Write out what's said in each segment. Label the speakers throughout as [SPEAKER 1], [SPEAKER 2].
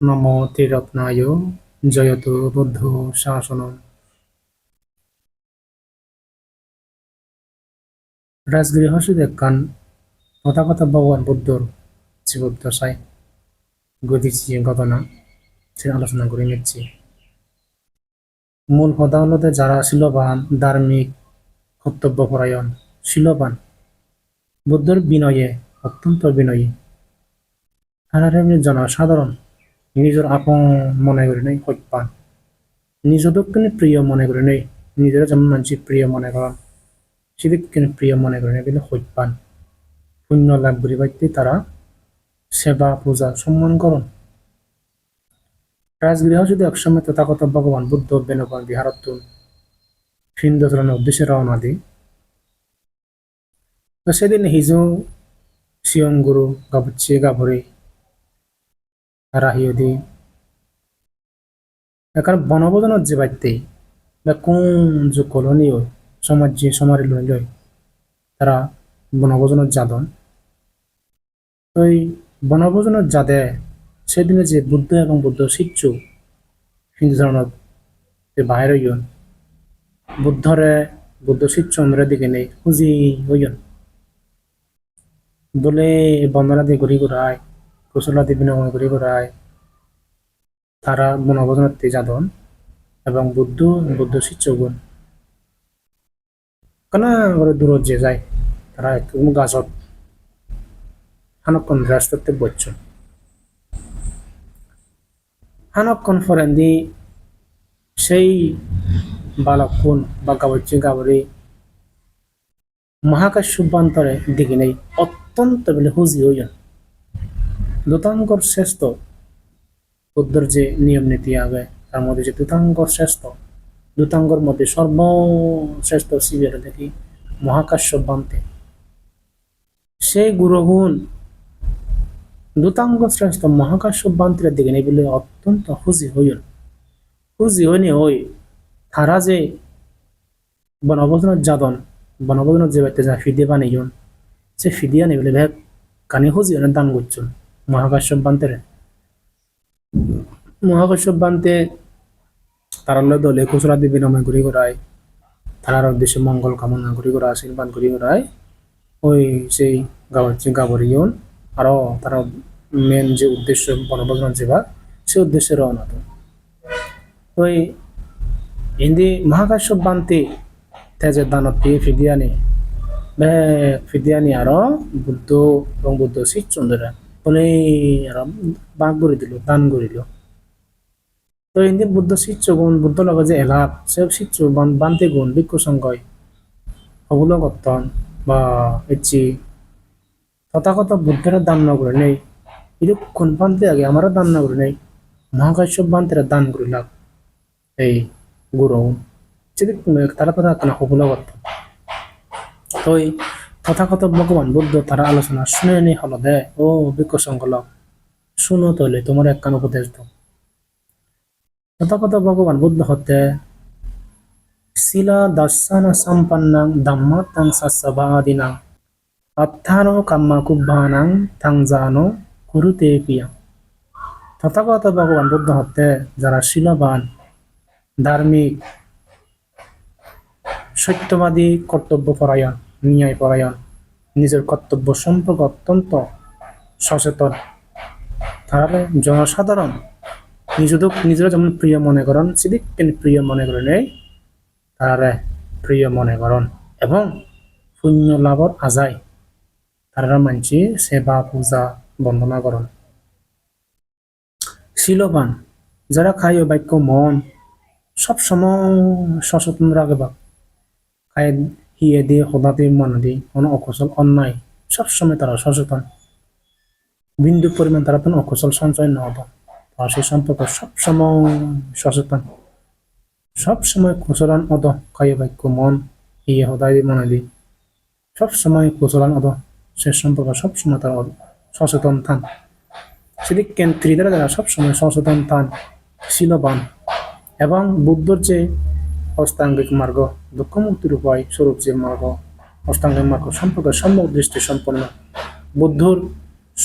[SPEAKER 1] নম ত্রিরত্নায় জয়ত বুদ্ধ শাসনম। রাজগৃহসুদ একখান তথাগত ভগবান বুদ্ধর জীবদ্দশায় ঘটেছে ঘটনা সে আলোচনা করে নিচ্ছি। মূল কথা হলো যারা শিলবান ধার্মিক কর্তব্যপরায়ণ শিলবান, বুদ্ধর বিনয়ে, অত্যন্ত বিনয়ী। তারা জনসাধারণ নিজের আপন মনে করে নেই সত্যান নিজদক্ষিণে প্রিয় মনে করে নেই, নিজের যেমন মানুষ প্রিয় মনে করেন। সেদিককে প্রিয় মনে করে নেই বলে সত্যান পুণ্য লাভ করি পাইতে তারা সেবা, পূজা, সম্মান করন। রাজগৃহ যদি একসময় তথাগত ভগবান, বুদ্ধ বেনবান বিহারত্ব সিন্ধচরণের উদ্দেশ্যে রওনা তো সেদিন হিজু শিয়ং গুরু গাবুচ্ছি গাভরি রাহিয়দি এখন বনভোজনত যে বাড়তেই বা কোন যে কলোনিও সমাজ যে সমারি লই তারা বনভোজনত যাদন। এই বনভোজনত যাদে সেদিনে যে বুদ্ধ এবং বুদ্ধ শিষ্য হিন্দু ধরনত যে বাহির হইয়ন বুদ্ধরে বুদ্ধ শিষ্যন্দ্রের দিকে নেই খুঁজি হইয়ন বলে বন্দনা দিয়ে ঘুরি ঘুরায় কুশলাদি বিনিময় ঘুরি ঘুরায় তারা বনভোজনার্থী যাদন এবং বুদ্ধ বুদ্ধ শিষ্যগুণ কেনা করে দূরত যে যায়, তারা একদম গাছত হানক্ষণ রাস্তাতে বসছেন হানক্ষণ ফরেন্দি সেই বালকুন বা গাবচ্ছি গাবরি? মহাকাশ শুভান্তরে দিকে নেই, অত্যন্ত বলে হুজি হইন দূতাঙ্কর শ্রেষ্ঠ বুদ্ধর যে নিয়ম নীতি আগে, তার মধ্যে যে দূতাঙ্কর শ্রেষ্ঠ দূতাঙ্গর মধ্যে সর্বশ্রেষ্ঠ শিবের দেখি মহাকাশ শুভান্তে সেই গুরুগুণ দূতাঙ্গ শ্রেষ্ঠ মহাকাশ শুভান্তের দিকে নেই বলে অত্যন্ত হুজি হইন হুজি হইনি ওই তারা যে বনভোজনের যাদন, বনভোজনের যে বাড়িতে যা ফিদে বানিয়ে সে ফিদিয়া নেই বলে ভেব কানে হুজি দান করছেন মহাকাশ্যপ বান্তের মহাকাশ্যপ বান্তে তারা দলে খুচরা দিয়ে বিনিময় ঘুরি করায় তারার উদ্দেশ্যে মঙ্গল কামনা ঘুরি করা আশীর্বাদ ঘুরি করায় ওই সেই গাবরিয়ন আরও তারা মেন যে উদ্দেশ্য বনভোজন যেবা সে উদ্দেশ্যে রওনা তো ওই হিন্দি মহাকাশ্যপ বান্তে তেজের দানত পেয়ে ফিদিয়ানি ফিদিয়ানি আরও বুদ্ধ এবং বুদ্ধ শিখ চন্দ্রা বলে বাঘ করে দিল দান করিল। তো হিন্দি বুদ্ধ শিষ্য গুণ বুদ্ধ লগে যে এলাপ, সে শিষ্য বান্তে গুণ ভিক্ষু সংখ্যয় হবুল কর্তন বা ইচ্ছি তথাগত বুদ্ধের দান না করে নেই। এটা কোন বান্তে আগে আমারও দান না করে নেই। মহাকাশ্যপ বান্তেরা দান করিলাম এই গুরু, যদি তারা কথা কেন হবুল করত তো তথাগত ভগবান বুদ্ধ তারা আলোচনা শুনে নি হল দে ও ভিক্ষু সংকলক শুনো তলে তোমার একখান উপদেশ দাও। তথাগত ভগবান বুদ্ধ হতে শিলা দর্শন সম্পন্নাং ধম্মাত্তাং সস্যবাদিনাং অত্থানো কাম্মা কুব্বানাং থাংজানো কুরুতে পিয়া। তথাগত ভগবান বুদ্ধ হতে, যারা শিলাবান, ধার্মিক, সত্যবাদী কর্তব্যপরায়ণ ন্যায়পরায়ণ নিজের কর্তব্য সম্পর্কে অত্যন্ত সচেতন। তাহলে জনসাধারণ নিজেদের নিজেরা যেমন প্রিয় মনে করেন সেদিক প্রিয় মনে করে নেই তারা প্রিয় মনে করেন এবং পুণ্য লাভর আজায় তারা মানছি সেবা, পূজা, বন্দনা করেন। শিলবান, যারা খায় বাক্য মন, সবসময় সচেতন রাখবা খায় হিয়ে দিয়ে মন দিয়ে কোনো অকুশল অন্যায়। সবসময় তারা সচেতন। বিন্দু পরিমাণ তারা কোনো অকুশল সঞ্চয় না হতো তারা সেই সম্পর্কে সবসময় সচেতন। সবসময় কুশলান অদ কায় বাক্য মন হিয়ে সদায় মনে দি সবসময় কুশলান অদ সে সম্পর্কে সবসময় তারা সচেতন থান। সেদিক কেন্দ্রীরা যারা সবসময় সচেতন থান, শিলবান। এবং বুদ্ধর যে অষ্টাঙ্গিক মার্গ দুঃখ মুক্তির উপায় স্বরূপ যে মার্গ। অষ্টাঙ্গিক মার্গ সম্পর্কে সম্যক দৃষ্টি সম্পন্ন। বুদ্ধর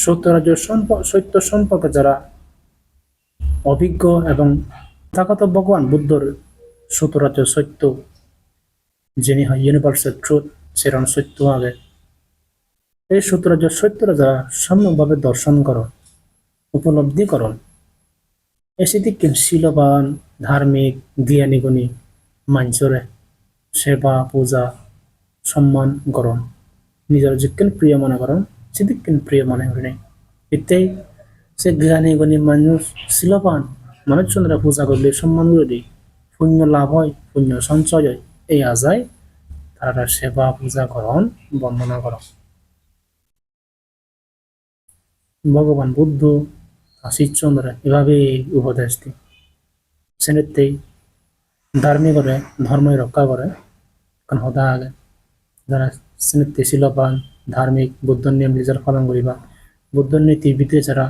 [SPEAKER 1] সত্যরাজ্য সত্য সম্পর্কে যারা অভিজ্ঞ এবং তাকত ভগবান, বুদ্ধর সতরাজ্য সত্য, যিনি হয় ইউনিভার্সাল ট্রুথ সেরকম সত্য আগে। এই সতরাজ্য সত্যরা যারা সম্যকভাবে দর্শন করো উপলব্ধি করো এসিদিকে শিলবান, ধার্মিক, জ্ঞানী মাঞ্চরে, সেবা, পূজা, সম্মান করণ নিজের যিকেন প্রিয় মনে করণ সেদিকেন প্রিয় মনে করি নাই এতেই সে জ্ঞানী, গুণী মানুষ শিলবান মানুষজনরা পূজা করলে সম্মান করে দিই পুণ্য লাভ হয়, পুণ্য সঞ্চয় হয়, এই আজায় তারা সেবা, পূজা করণ বন্দনা করণ ভগবান বুদ্ধ আশিসচন্দ্র এভাবে উপদেশ দিই সেনেতেই ধার্মিকরে ধর্মই রক্ষা করে কারণ সদা আগে। যারা সেনেতে শিলপান ধার্মিক বুদ্ধর নিয়ম নিজের পালন করিবা বুদ্ধর নীতি বিতে যারা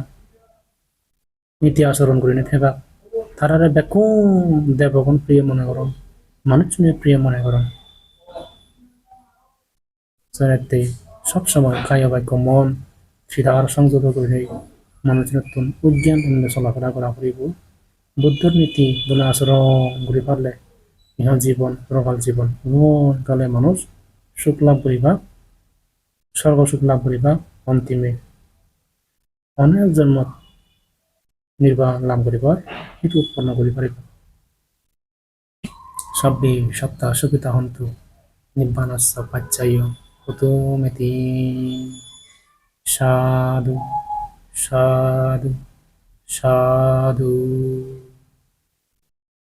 [SPEAKER 1] নীতি আচরণ করি নেথেবা। তারারে বেকুম দেবগণ প্রিয় মনে করুন মানুষজনের প্রিয় মনে করুন সেনেতে সবসময় কায় বাক্য মন সিধার সংযত করে মানুষ নতুন অনুযায়ী চলাফেরা করা ফুৰিব বুদ্ধৰ নীতি, বোলে আচৰণ কৰি পারলে ইহা জীবন পরকাল জীবন কালে মানুষ সুখ লাভ করিবা স্বর্গ লাভ করিবা অন্তিমে অনেক জন্মত নির্বাহ লাভ করিবা সেইটো উৎপন্ন কৰি পাৰিবা। সব্বি সপ্তাহ সুখিতা হন্তু। নিব্বানস্য পাচ্চায় হুতুমেতি সাধু সাধু সাধু।